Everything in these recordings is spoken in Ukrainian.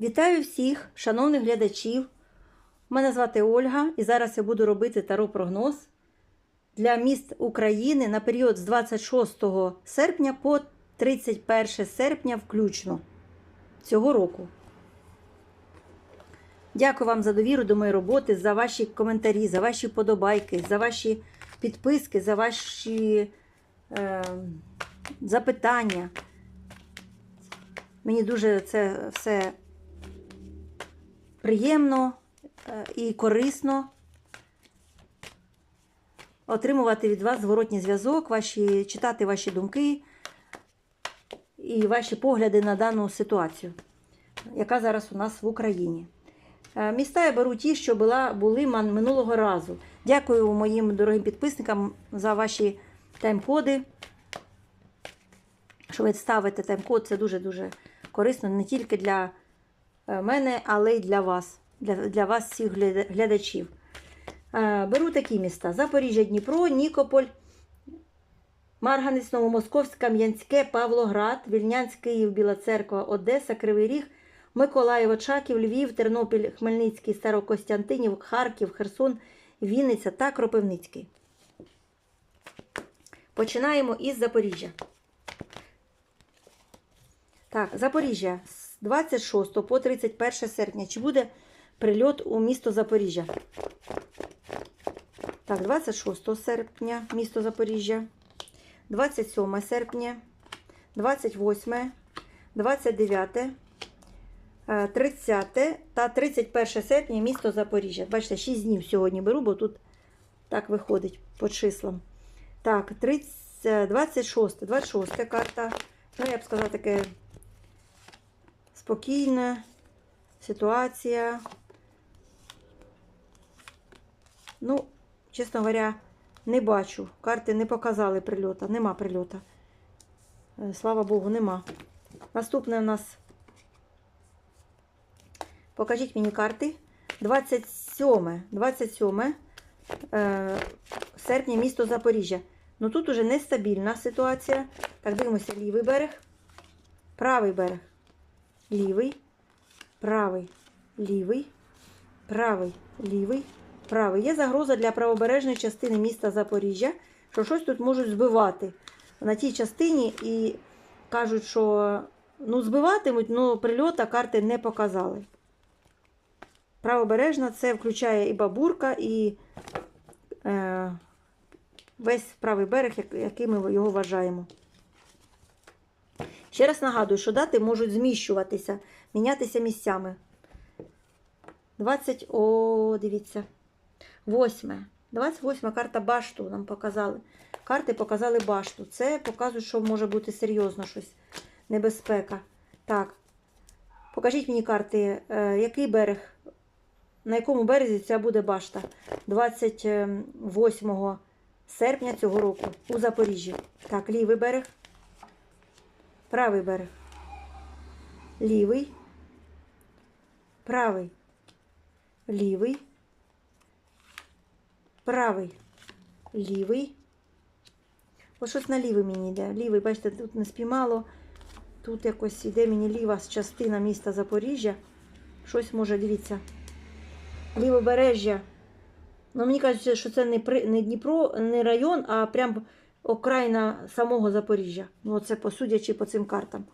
Вітаю всіх, шановних глядачів. Мене звати Ольга, і зараз я буду робити таро-прогноз для міст України на період з 26 серпня по 31 серпня включно цього року. Дякую вам за довіру до моєї роботи, за ваші коментарі, за ваші подобайки, за ваші підписки, за ваші е, запитання. Мені дуже це все приємно е, і корисно отримувати від вас зворотній зв'язок, ваші, читати ваші думки і ваші погляди на дану ситуацію, яка зараз у нас в Україні. Е, Міста я беру ті, що була, були минулого разу. Дякую моїм дорогим підписникам за ваші тайм-коди. Що ви ставите тайм-код, це дуже-дуже корисно не тільки для мене, але й для вас, для, для вас, всіх глядачів. Е, Беру такі міста: Запоріжжя, Дніпро, Нікополь, Марганець, Новомосковськ, Кам'янське, Павлоград, Вільнянськ, Київ, Біла Церква, Одеса, Кривий Ріг, Миколаїв, Очаків, Львів, Тернопіль, Хмельницький, Старокостянтинів, Харків, Херсон, Вінниця та Кропивницький. Починаємо із Запоріжжя. Так, Запоріжжя з 26 по 31 серпня. Чи буде прильот у місто Запоріжжя? Так, 26 серпня місто Запоріжжя, 27 серпня, 28, 29, е, 30 та 31 серпня місто Запоріжжя. Бачите, 6 днів сьогодні беру, бо тут так виходить по числам. Так, 30, 26, 26 карта. Ну, я б сказала, таке спокійна ситуація. Ну, чесно говоря, не бачу. Карти не показали прильота. Нема прильота. Е, Слава Богу, нема. Наступне у нас. Покажіть мені карти. 27, 27 е, серпня місто Запоріжжя. Ну тут уже нестабільна ситуація. Так, дивимося, лівий берег, правий берег, лівий, правий, лівий, правий, лівий, правий. Є загроза для правобережної частини міста Запоріжжя, що щось тут можуть збивати на тій частині і кажуть, що ну, збиватимуть, але прильота карти не показали. Правобережна це включає і бабурка, і е, весь правий берег, який ми його вважаємо. Ще раз нагадую, що дати можуть зміщуватися, мінятися місцями. 20, о, дивіться. 8. 28 карта башту нам показали. Карти показали башту. Це показує, що може бути серйозно щось. Небезпека. Так. Покажіть мені карти, е, який берег, на якому березі ця буде башта? 28 серпня цього року у Запоріжжі. Так, лівий берег, правий берег, лівий, правий, лівий, правий, лівий. Ось щось на лівий мені йде. Лівий, бачите, тут не спіймало. Тут якось йде мені ліва частина міста Запоріжжя. Щось може, дивіться. Лівобережжя. Ну, мені кажуть, що це не, не Дніпро, не район, а прям окраїна самого Запоріжжя. Ну, це посудячи по цим картам.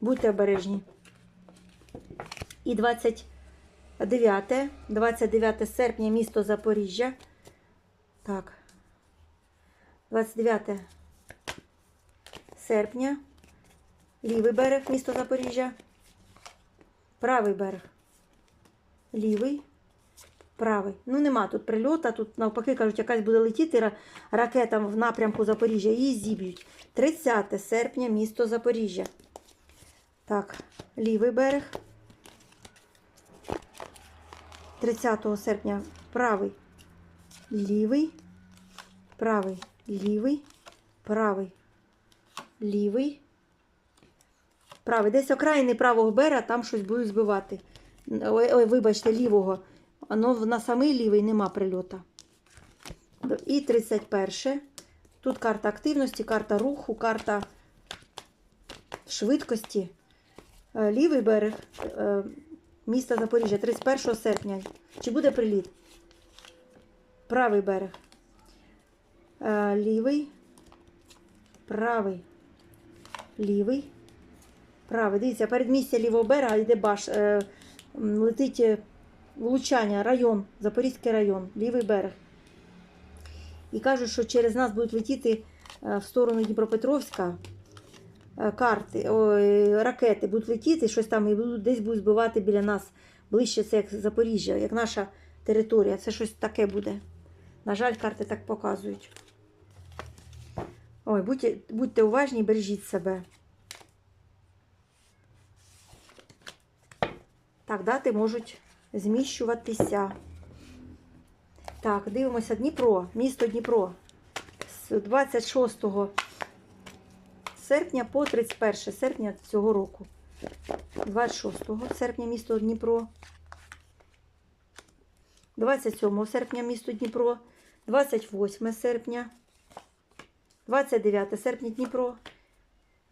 Будьте обережні. І 29, 29 серпня місто Запоріжжя. Так. 29 серпня. Лівий берег місто Запоріжжя. Правий берег. Лівий. Правий. Ну, нема тут прильота. Тут, навпаки, кажуть, якась буде летіти ра- ракета в напрямку Запоріжжя. Її зіб'ють. 30 серпня місто Запоріжжя. Так, лівий берег. 30 серпня правий. Лівий. Правий. Лівий. Правий. Лівий. Правий. Десь окраїни правого берега, там щось будуть збивати. Ой, ой, вибачте, лівого. Воно на самий лівий нема прильота. І 31. Тут карта активності, карта руху, карта швидкості. Е, Лівий берег, е, міста Запоріжжя, 31 серпня. Чи буде приліт? Правий берег. Е, лівий. Правий. Лівий. Правий. Дивіться, передмістя лівого берега йде баш. Летить влучання, район, Запорізький район, лівий берег. І кажуть, що через нас будуть летіти е, в сторону Дніпропетровська е, карти, ой, ракети будуть летіти, щось там і будуть десь будуть збивати біля нас ближче, це як Запоріжжя, як наша територія. Це щось таке буде. На жаль, карти так показують. Ой, будьте, будьте уважні бережіть себе. Так, дати можуть зміщуватися. Так, дивимося Дніпро, місто Дніпро. З 26 серпня по 31 серпня цього року. 26 серпня місто Дніпро. 27 серпня місто Дніпро. 28 серпня. 29 серпня Дніпро.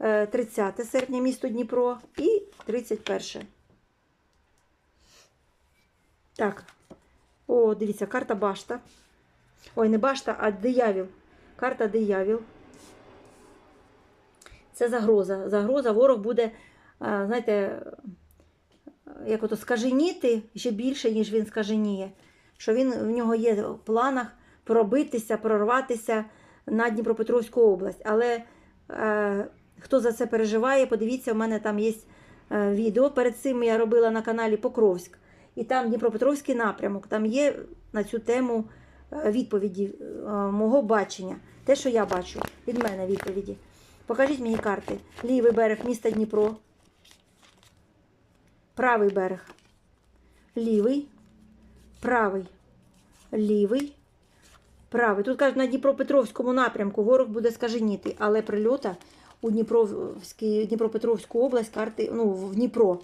е, 30 серпня місто Дніпро і 31. Так. О, дивіться, карта башта. Ой, не башта, а диявіл. Карта диявіл. Це загроза. Загроза, ворог буде, знаєте, як ото скаженіти ще більше, ніж він скаженіє. Що він в нього є в планах пробитися, прорватися на Дніпропетровську область. Але е, хто за це переживає, подивіться, у мене там є е, відео. Перед цим я робила на каналі Покровськ. І там Дніпропетровський напрямок, там є на цю тему е, відповіді е, мого бачення. Те, що я бачу, від мене відповіді. Покажіть мені карти. Лівий берег міста Дніпро. Правий берег. Лівий. Правий. Лівий. Правий. Тут кажуть, на Дніпропетровському напрямку ворог буде скаженіти, але прильота у Дніпровській, Дніпропетровську область карти, ну, в Дніпро.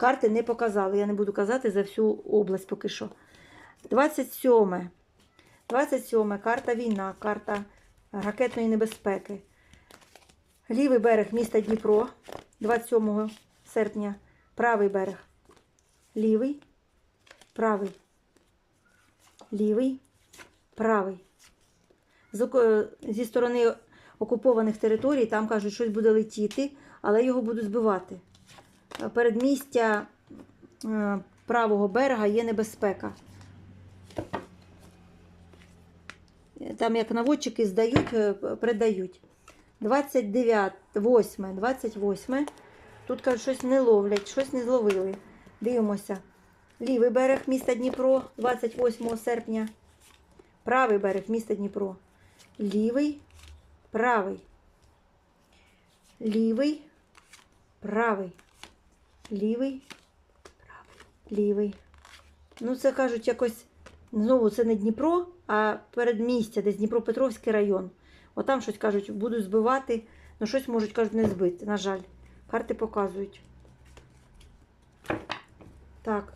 Карти не показали. Я не буду казати за всю область поки що. 27. 27. Карта війна, карта ракетної небезпеки. Лівий берег міста Дніпро. 27 серпня. Правий берег. Лівий. Правий. Лівий. Правий. Зі сторони окупованих територій там кажуть, щось буде летіти, але його будуть збивати передмістя е, правого берега є небезпека. Там як наводчики здають, передають. 29, 8, 28. Тут кажуть, щось не ловлять, щось не зловили. Дивимося. Лівий берег міста Дніпро 28 серпня. Правий берег міста Дніпро. Лівий, правий. Лівий, правий. Лівий, правий, лівий. Ну, це кажуть, якось знову це не Дніпро, а передмістя, десь Дніпропетровський район. Отам щось кажуть, будуть збивати, ну щось можуть, кажуть, не збити, на жаль. Карти показують. Так,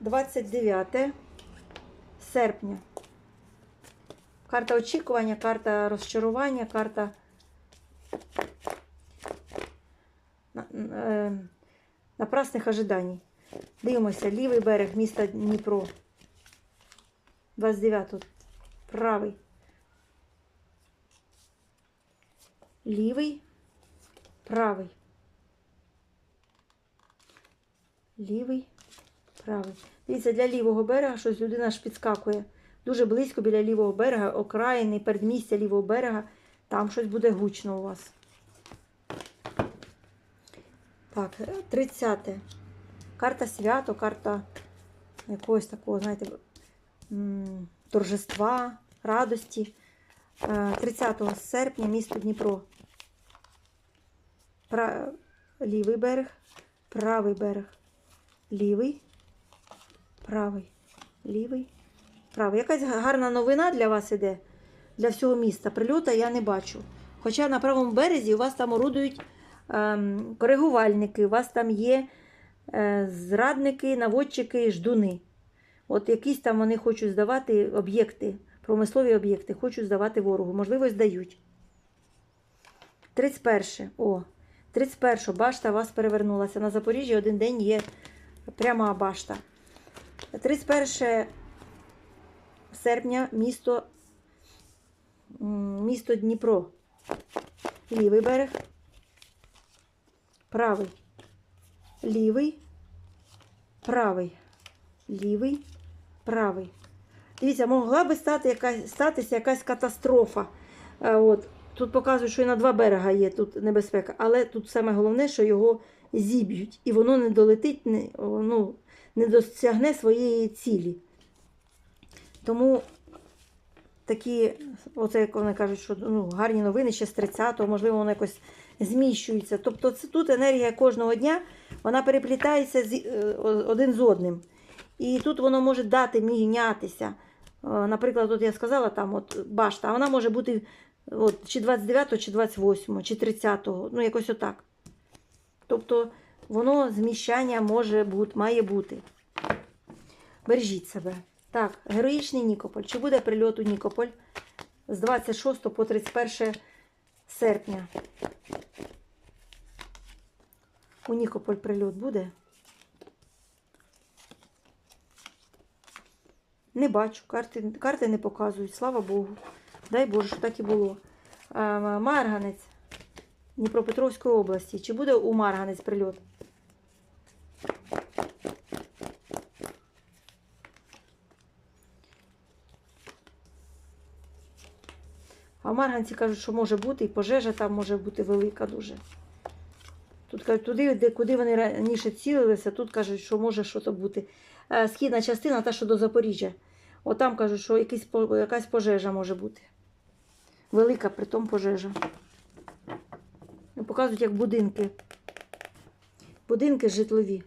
29 серпня. Карта очікування, карта розчарування, карта. Напрасних ожиданий. Дивимося, лівий берег міста Дніпро. 29 тут. Правий. Лівий. Правий. Лівий. Правий. Дивіться, для лівого берега щось людина ж підскакує. Дуже близько біля лівого берега, окраїни, передмістя лівого берега. Там щось буде гучно у вас. Так, 30. -те. Карта свято, карта якогось такого, знаєте, торжества, радості. Е, 30 серпня місто Дніпро. Пра... Лівий берег, правий берег. Лівий, правий, лівий, правий. Якась гарна новина для вас іде, для всього міста. Прильота я не бачу. Хоча на правому березі у вас там орудують коригувальники, у вас там є е, зрадники, наводчики, ждуни. От якісь там вони хочуть здавати об'єкти, промислові об'єкти, хочуть здавати ворогу. Можливо, здають. 31. О, 31. Башта вас перевернулася. На Запоріжжі один день є пряма башта. 31 серпня місто, місто Дніпро. Лівий берег. Правий. Лівий. Правий. Лівий. Правий. Дивіться, могла би стати якась, статися якась катастрофа. Е, От. Тут показують, що і на два берега є тут небезпека. Але тут саме головне, що його зіб'ють. І воно не долетить, не, ну, не досягне своєї цілі. Тому такі, оце як вони кажуть, що ну, гарні новини ще з 30-го, можливо, воно якось зміщується. Тобто це тут енергія кожного дня, вона переплітається з, е, один з одним. І тут воно може дати мінятися. Е, Наприклад, от я сказала, там от башта, а вона може бути от, чи 29, чи 28, чи 30, ну якось отак. Тобто воно зміщання може бути, має бути. Бережіть себе. Так, героїчний Нікополь. Чи буде прильот у Нікополь з 26 по 31 серпня? У Нікополь прильот буде? Не бачу, карти, карти не показують, слава Богу. Дай Боже, що так і було. Марганець Дніпропетровської області. Чи буде у Марганець прильот? Марганці кажуть, що може бути, і пожежа там може бути велика дуже. Тут кажуть, туди, де, куди вони раніше цілилися, тут кажуть, що може щось бути. Е, Східна частина, та що до Запоріжжя. Отам кажуть, що якийсь, якась пожежа може бути. Велика, притом пожежа. Показують, як будинки. Будинки житлові.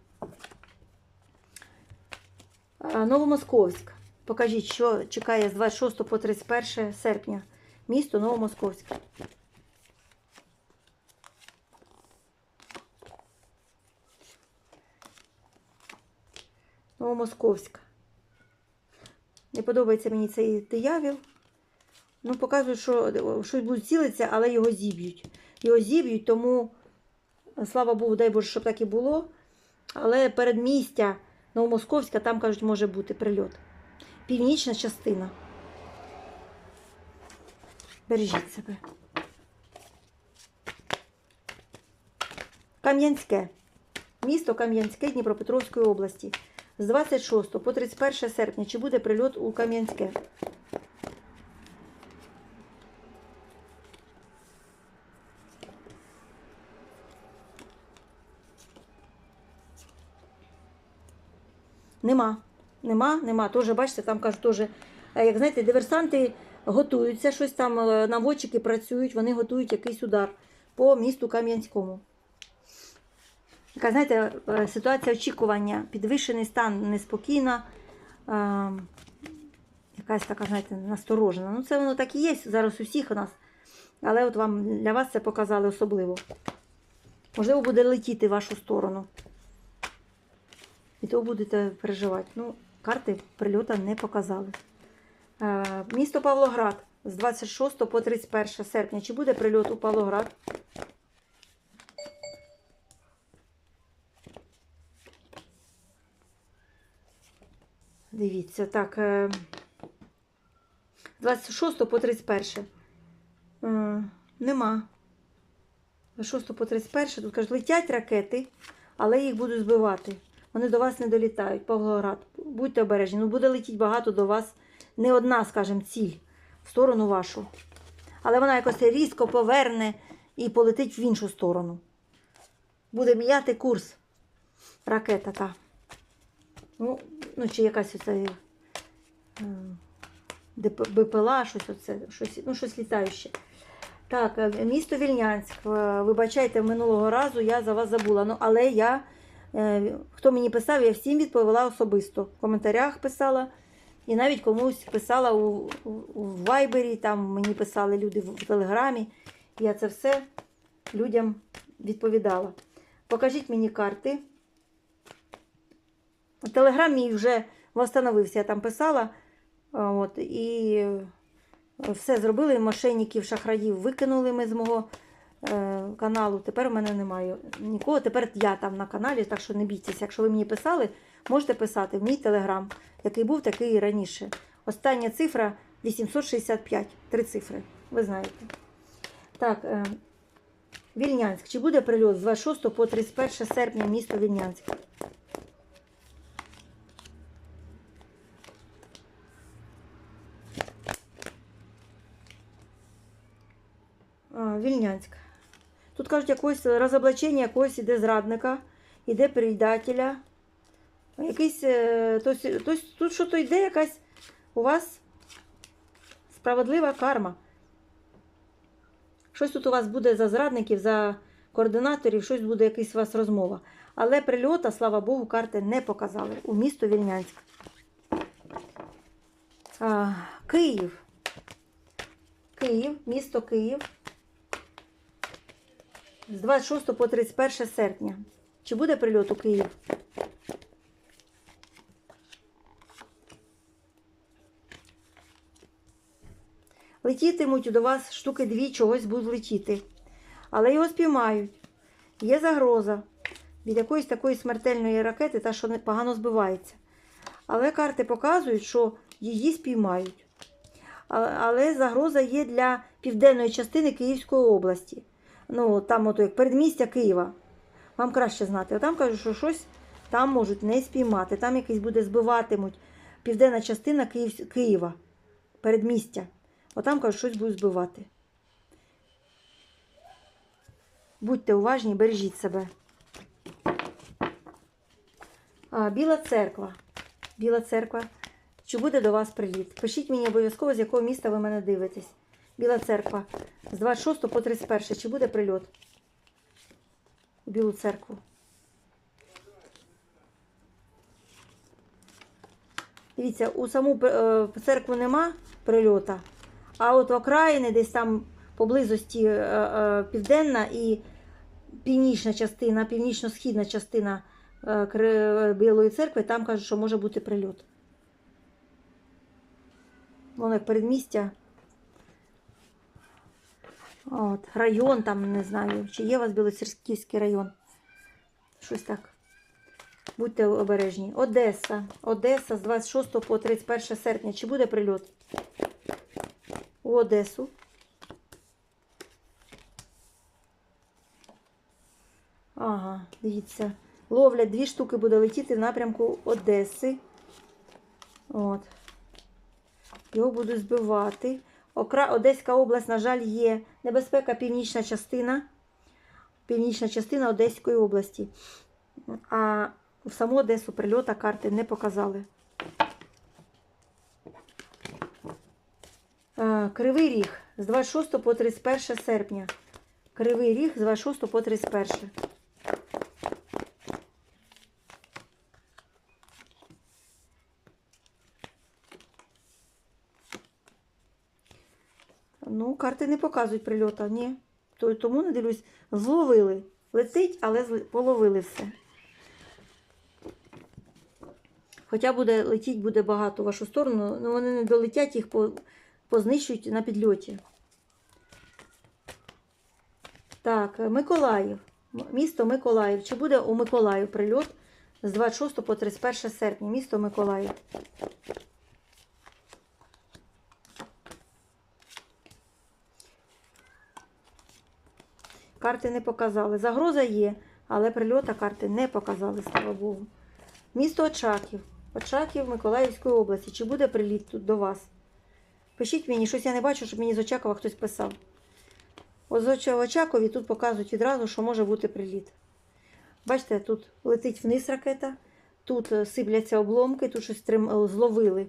А, Новомосковськ. Покажіть, що чекає з 26 по 31 серпня. Місто Новомосковськ. Новомосковськ. Не подобається мені цей диявіл. Ну, показують, що щось буде цілитися, але його зіб'ють. Його зіб'ють, тому, слава Богу, дай Боже, щоб так і було. Але передмістя Новомосковська, там, кажуть, може бути прильот. Північна частина. Бережіть себе. Кам'янське. Місто Кам'янське Дніпропетровської області. З 26 по 31 серпня. Чи буде прильот у Кам'янське? Нема. Нема, нема. Тоже, бачите, там кажуть, теж, е, як знаєте, диверсанти готуються, щось там е, наводчики працюють, вони готують якийсь удар по місту Кам'янському. Така, знаєте, е, ситуація очікування, підвищений стан неспокійна, е, якась така, знаєте, насторожена. Ну, це воно так і є зараз у всіх у нас. Але от вам для вас це показали особливо. Можливо, буде летіти в вашу сторону. І то будете переживати. Ну, карти прильота не показали. Е, місто Павлоград з 26 по 31 серпня. Чи буде прильот у Павлоград? Дивіться, так. е, З 26 по 31. Е, Нема. З 26 по 31 тут кажуть, летять ракети, але їх будуть збивати. Вони до вас не долітають, Павлоград. Будьте обережні. Ну, буде летіти багато до вас. Не одна, скажімо, ціль в сторону вашу. Але вона якось різко поверне і полетить в іншу сторону. Буде міняти курс. Ракета та. Ну, ну чи якась оце е, БПЛА, щось оце, щось, ну, щось літаюче. Так, е, місто Вільнянськ. Е, Вибачайте, минулого разу я за вас забула. Ну, але я, хто мені писав, я всім відповіла особисто. В коментарях писала. І навіть комусь писала у, у, у Вайбері, там мені писали люди в, в Телеграмі. Я це все людям відповідала. Покажіть мені карти. Телеграм мій вже встановився, я там писала. От, і все зробили. Мошенників, шахраїв викинули ми з мого е, каналу. Тепер у мене немає нікого. Тепер я там на каналі, так що не бійтеся. Якщо ви мені писали, можете писати в мій телеграм, який був, такий і раніше. Остання цифра 865. Три цифри. Ви знаєте. Так, е, Вільнянськ. Чи буде прильот з 26 по 31 серпня місто Вільнянськ? Вільнянськ. Тут кажуть, якось розоблачення якогось іде зрадника, іде предателя. Якийсь, е, тось, тось, тут що то йде якась у вас справедлива карма. Щось тут у вас буде за зрадників, за координаторів, щось буде якась у вас розмова. Але прильота, слава Богу, карти не показали у місто Вільнянськ. А, Київ. Київ, місто Київ. З 26 по 31 серпня. Чи буде прильот у Київ? Летітимуть до вас штуки дві, чогось будуть летіти. Але його спіймають. Є загроза від якоїсь такої смертельної ракети, та що погано збивається. Але карти показують, що її спіймають. Але загроза є для південної частини Київської області. Ну, там, ото як передмістя Києва. Вам краще знати. А там кажуть, що щось там можуть не спіймати. Там якийсь буде збиватимуть південна частина Київ... Києва, передмістя. Отам кажуть, щось будуть збивати. Будьте уважні, бережіть себе. А, Біла церква. Біла церква. Чи буде до вас приліт? Пишіть мені обов'язково, з якого міста ви мене дивитесь. Біла церква. З 26 по 31. Чи буде прильот? У Білу церкву. Дивіться, у саму е, церкву нема прильота, а от окраїни, десь там поблизості е, е, південна і північна частина, північно-східна частина е, Білої церкви, там кажуть, що може бути прильот. Воно як передмістя. От, район там, не знаю, чи є у вас Білоцерківський район. Щось так. Будьте обережні. Одеса. Одеса з 26 по 31 серпня. Чи буде прильот? У Одесу. Ага, дивіться. Ловлять дві штуки буде летіти в напрямку Одеси. От. Його будуть збивати. Окра... Одеська область, на жаль, є небезпека північна частина. Північна частина Одеської області. А в саму Одесу прильота карти не показали. Кривий ріг з 26 по 31 серпня. Кривий ріг з 26 по 31. Ну, карти не показують прильота, ні. Тому не дивлюсь. Зловили. Летить, але половили все. Хоча буде летіть буде багато в вашу сторону, але вони не долетять, їх по- познищують на підльоті. Так, е, Миколаїв. Місто Миколаїв. Чи буде у Миколаїв прильот з 26 по 31 серпня? Місто Миколаїв. Карти не показали. Загроза є, але прильота карти не показали, слава Богу. Місто Очаків. Очаків Миколаївської області. Чи буде приліт тут до вас? Пишіть мені, щось я не бачу, щоб мені з Очакова хтось писав. От з Очакові тут показують відразу, що може бути приліт. Бачите, тут летить вниз ракета, тут е, сипляться обломки, тут щось трим... е, зловили.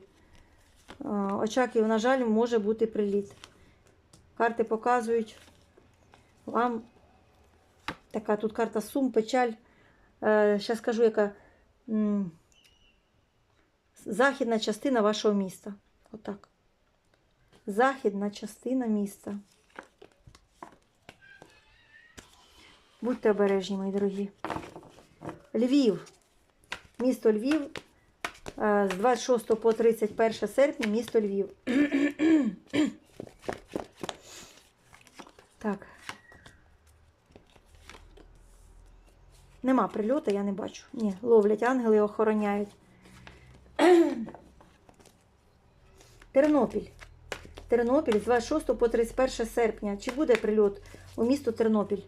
Е, Очаків, на жаль, може бути приліт. Карти показують вам така тут карта сум, печаль. Зараз скажу, яка західна частина вашого міста. Отак. Західна частина міста. Будьте обережні, мої дорогі. Львів. Місто Львів. е, З 26 по 31 серпня місто Львів. так. Нема прильоту, я не бачу. Ні, ловлять ангели охороняють. Тернопіль. Тернопіль з 26 по 31 серпня. Чи буде прильот у місто Тернопіль?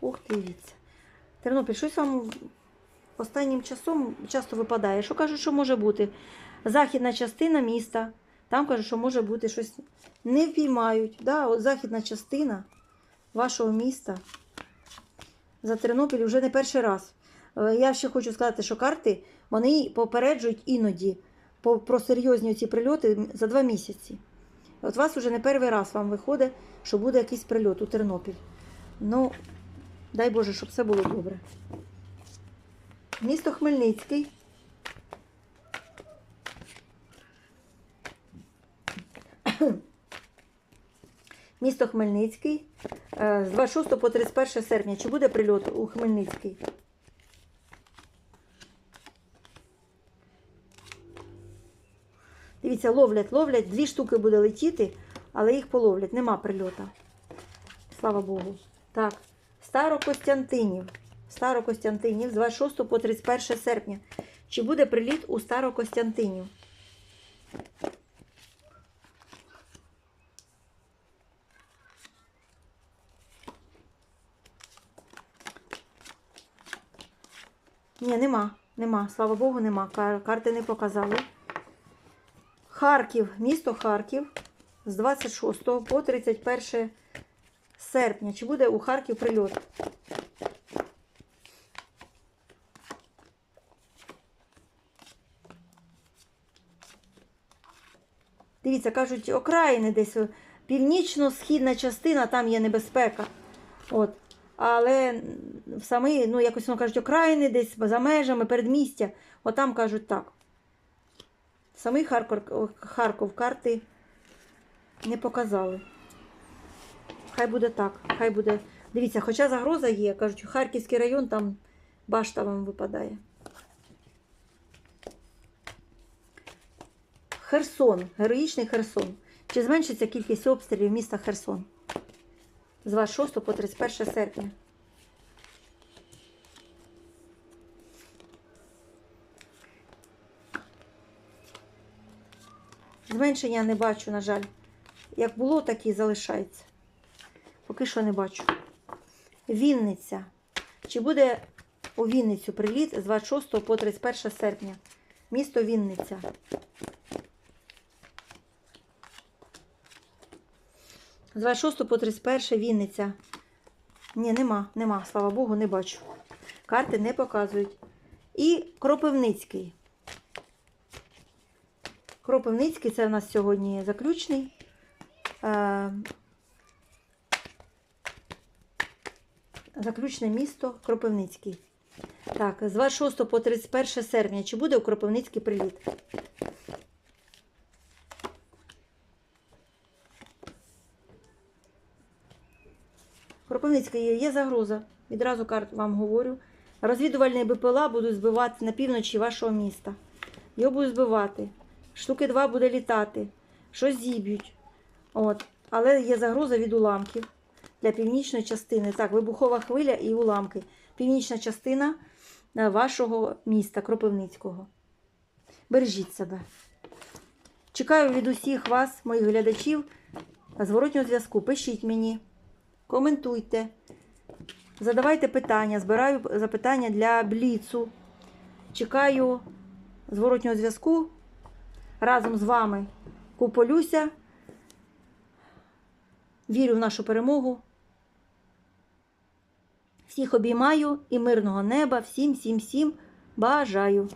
Ух, дивіться. Тернопіль, щось вам останнім часом часто випадає. Що кажуть, що може бути? Західна частина міста. Там кажуть, що може бути щось. Не впіймають. Да, от західна частина вашого міста за Тернопіль вже не перший раз. Е, Я ще хочу сказати, що карти вони попереджують іноді про серйозні ці прильоти за два місяці. От вас вже не перший раз вам виходить, що буде якийсь прильот у Тернопіль. Ну, дай Боже, щоб все було добре. Місто Хмельницький. Місто Хмельницький. Е, З 26 по 31 серпня. Чи буде прильот у Хмельницький? Дивіться, ловлять, ловлять. Дві штуки буде летіти, але їх половлять. Нема прильота. Слава Богу. Так, Старокостянтинів. Старокостянтинів з 26 по 31 серпня. Чи буде приліт у Старокостянтинів? Ні, нема. Нема. Слава Богу, нема. Карти не показали. Харків, місто Харків з 26 по 31 серпня. Чи буде у Харків прильот? Дивіться, кажуть, окраїни десь північно-східна частина, там є небезпека. От. Але в самі, ну, якось воно кажуть, окраїни десь за межами, передмістя. Отам кажуть так. Самий Харков, Харков карти не показали. Хай буде так, хай буде. Дивіться, хоча загроза є, кажуть, Харківський район там башта вам випадає. Херсон, героїчний Херсон. Чи зменшиться кількість обстрілів міста Херсон? З 26 по 31 серпня. Зменшення не бачу, на жаль. Як було, так і залишається. Поки що не бачу. Вінниця. Чи буде у Вінницю приліт з 26 по 31 серпня? Місто Вінниця. З 26 по 31 Вінниця. Ні, нема, нема, слава Богу, не бачу. Карти не показують. І Кропивницький. Кропивницький це в нас сьогодні заключний. Е, Заключне місто Кропивницький. Так, з 26 по 31 серпня. Чи буде у Кропивницький приліт? Кропивницька є, є загроза. Відразу карт вам говорю. Розвідувальні БПЛА будуть збивати на півночі вашого міста. Його будуть збивати. Штуки два буде літати. Щось зіб'ють. От. Але є загроза від уламків для північної частини. Так, вибухова хвиля і уламки. Північна частина е, вашого міста Кропивницького. Бережіть себе. Чекаю від усіх вас, моїх глядачів, зворотнього зв'язку. Пишіть мені, коментуйте, задавайте питання, збираю запитання для бліцу. Чекаю зворотнього зв'язку. Разом з вами куполюся. Вірю в нашу перемогу. Всіх обіймаю і мирного неба. Всім, всім, всім бажаю.